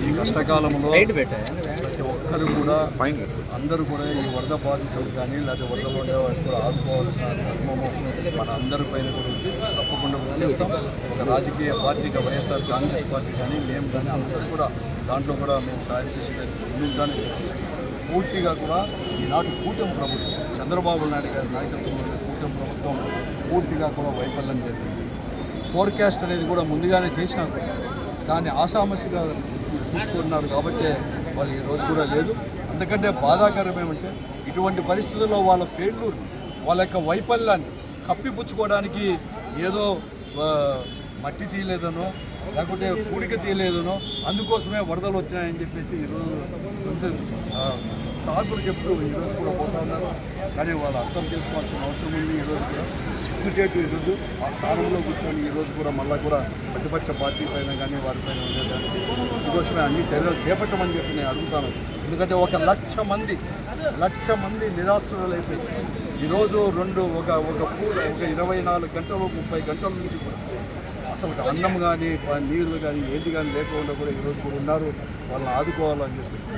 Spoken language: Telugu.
ఈ కష్టకాలంలో ప్రతి ఒక్కరు కూడా అందరూ కూడా ఈ వరద బాధితులు కానీ లేదా వరదలో ఉండే కూడా ఆదుకోవాల్సిన ధర్మము మన అందరి పైన కూడా తప్పకుండా చేస్తాం ఒక రాజకీయ పార్టీగా వైఎస్ఆర్ కాంగ్రెస్ పార్టీ కానీ మేము కానీ అందరూ కూడా దాంట్లో కూడా మేము సాయం చేసే ముందుకు కానీ పూర్తిగా కూడా ఈనాటి కూటమి ప్రభుత్వం చంద్రబాబు నాయుడు గారి నాయకత్వంలో కూటమి ప్రభుత్వం పూర్తిగా కూడా వైఫల్యం జరిగింది ఫోర్కాస్ట్ అనేది కూడా ముందుగానే చేసినారు దాన్ని ఆషామసిగా తీసుకున్నారు కాబట్టి వాళ్ళు ఈ రోజు కూడా లేదు. అందుకంటే బాధాకరం ఏమంటే ఇటువంటి పరిస్థితుల్లో వాళ్ళ ఫెయిల్యూర్ వాళ్ళ యొక్క వైఫల్యాన్ని కప్పిపుచ్చుకోవడానికి ఏదో మట్టి తీయలేదనో లేకుంటే కూడిక తీయలేదనో అందుకోసమే వరదలు వచ్చినాయని చెప్పేసి ఈరోజు సొంత చెప్తూ ఈరోజు కూడా పోతా ఉన్నారు. కానీ వాళ్ళు అర్థం చేసుకోవాల్సిన అవసరం ఉంది ఈరోజు కూడా సిగ్గుచేటు ఈరోజు ఆ స్థానంలో కూర్చొని ఈరోజు కూడా మళ్ళీ కూడా ప్రతిపక్ష పార్టీ పైన కానీ వారిపైన ఉండేదానికి అందుకోసమే అన్ని చర్యలు చేపట్టమని చెప్పి నేను అడుగుతాను. ఎందుకంటే ఒక లక్ష మంది లక్ష మంది నిరాశ్రులు ఈరోజు రెండు ఒక ఒక పూట ఒక ఇరవై నాలుగు గంటలు ముప్పై గంటల నుంచి కూడా అసలు ఒక అన్నం కానీ నీళ్ళు కానీ ఏది కానీ లేకుండా కూడా ఈరోజు కూడా ఉన్నారు. వాళ్ళని ఆదుకోవాలని చెప్పేసి